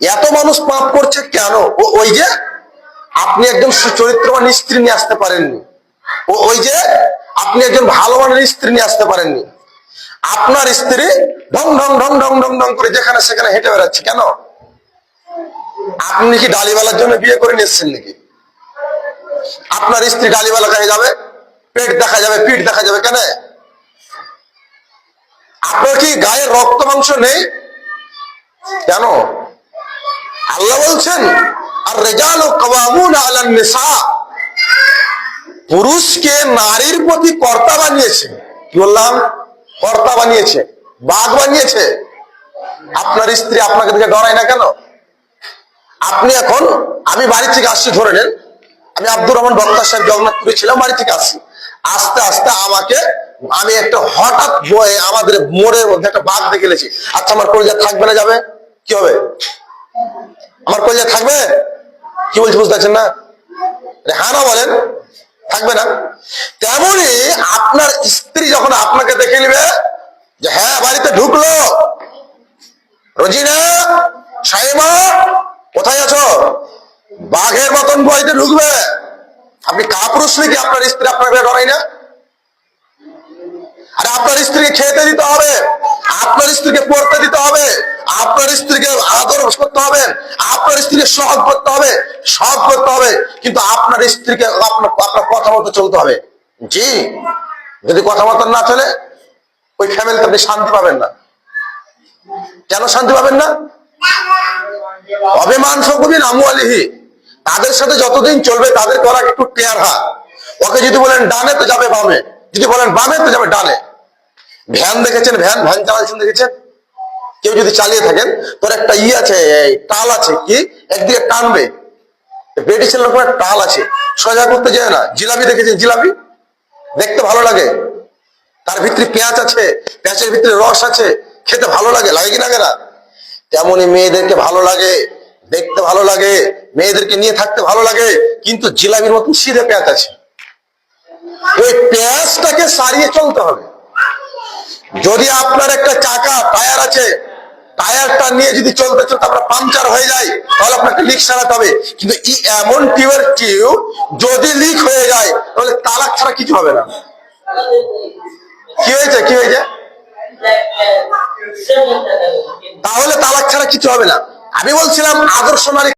এত মানুষ পাপ করছে কেন? ও, ওই যে আপনি একজন সুচরিত্রবান স্ত্রী নিয়ে আসতে পারেননি। ও, ওই যে আপনি একজন ভালো মানের স্ত্রী নিয়ে আসতে পারেননি। আপনার স্ত্রী ঢং ঢং ঢং ঢং ঢং ঢং করে যেখানে সেখানে হেঁটে বেড়াচ্ছে কেন? আপনি কি ডালিওয়ালার জন্য বিয়ে করে নিয়েছেন নাকি? আপনার স্ত্রী ডালিওয়ালা কাছে যাবে, পেট দেখা যাবে, পিঠ দেখা যাবে কেন? আপনার কি গায়ে রক্ত মাংস নেই? কেন? আল্লাহ বলছেন আর রেজাল কবামুন আলান নিসা। পুরুষকে নারীর প্রতি কর্তা বানিয়েছে। কি বললাম? কর্তা বানিয়েছে, বাঘ বানিয়েছে। আপনার স্ত্রী আপনাকে দিকে ডরায় না কেন? আপনি এখন, আমি বাড়ি থেকে আসছি, ধরে নেন। আমি আব্দুর রহমান বক্তা সাহেব জগন্নাথপুরে ছিলাম, বাড়ি থেকে আসছি। আস্তে আস্তে আমাকে, আমি একটা হঠাৎ আমাদের মোড়ের মধ্যে একটা বাঘ দেখে গেলেছি আচ্ছা আমার কলিজা থাকবে না যাবে? কি হবে? আমার কলিজা থাকবে? কি বলছি বুঝতে পারছেন না? হ্যাঁ না বলেন, থাকবে না। তেমনি আপনার স্ত্রী যখন আপনাকে দেখে নেবে যে হ্যাঁ বাড়িতে ঢুকলো। রোজিনা সাইমা, কোথায় আছো? বাঘের মতন বাড়িতে ঢুকবে। আপনি কাপুরুষ নাকি আপনার স্ত্রী? আপনাকে ডরাই না। আরে আপনার স্ত্রীকে খেতে দিতে হবে। আপনার স্ত্রীকে পড়তে দিতে হবে। করতে হবে, আপনার স্ত্রীকে সহজ করতে হবে সব করতে হবে, কিন্তু আপনার স্ত্রীকে আপনার আপনার মতো চলতে হবে। জি, যদি কথা মতো না চলে, ওই ফ্যামিলিতে আপনি শান্তি পাবেন না। কেন শান্তি পাবেন না? অভিমান সকবিন আমু আলিহি তাদের সাথে যতদিন চলবে, তাদের করা একটু টেয়ার হা ওকে যদি বলেন ডানে, তো যাবে বামে। যদি বলেন বামে, তো যাবে ডানে। ভ্যান দেখেছেন, ভ্যান ভ্যান চালাচ্ছেন দেখেছেন? কেউ যদি চালিয়ে থাকেন, তোর একটা ই আছে টাল আছে, কি? একদিকে টানবে। ব্রিটিশের একটা টাল আছে। সোজা করতে যায় না। জিলাপি দেখেছেন জিলাপি? দেখতে ভালো লাগে। তার ভিতরে পেঁয়াজ আছে, পেঁয়াজের ভিতরে রস আছে। খেতে ভালো লাগে লাগে কি লাগে না তেমনই মেয়েদেরকে ভালো লাগে, দেখতে ভালো লাগে, মেয়েদেরকে নিয়ে থাকতে ভালো লাগে, কিন্তু জিলাপির মতন সিধে পেঁয়াজ আছে। ওই পেঁয়াজটাকে সারিয়ে চলতে হবে। যদি আপনার একটা চাকা, টায়ার আছে টায়ারটা নিয়ে যদি চলতে চলতে আপনার পাংচার হয়ে যায় তাহলে আপনাকে লিক সারাতে হবে। কিন্তু এমন টিউবের টিউব যদি লিক হয়ে যায়, তাহলে তালাক ছাড়া কিছু হবে না। কি হয়েছে কি হয়েছে? তাহলে তালাক ছাড়া কিছু হবে না। আমি বলছিলাম, আদর্শ নারী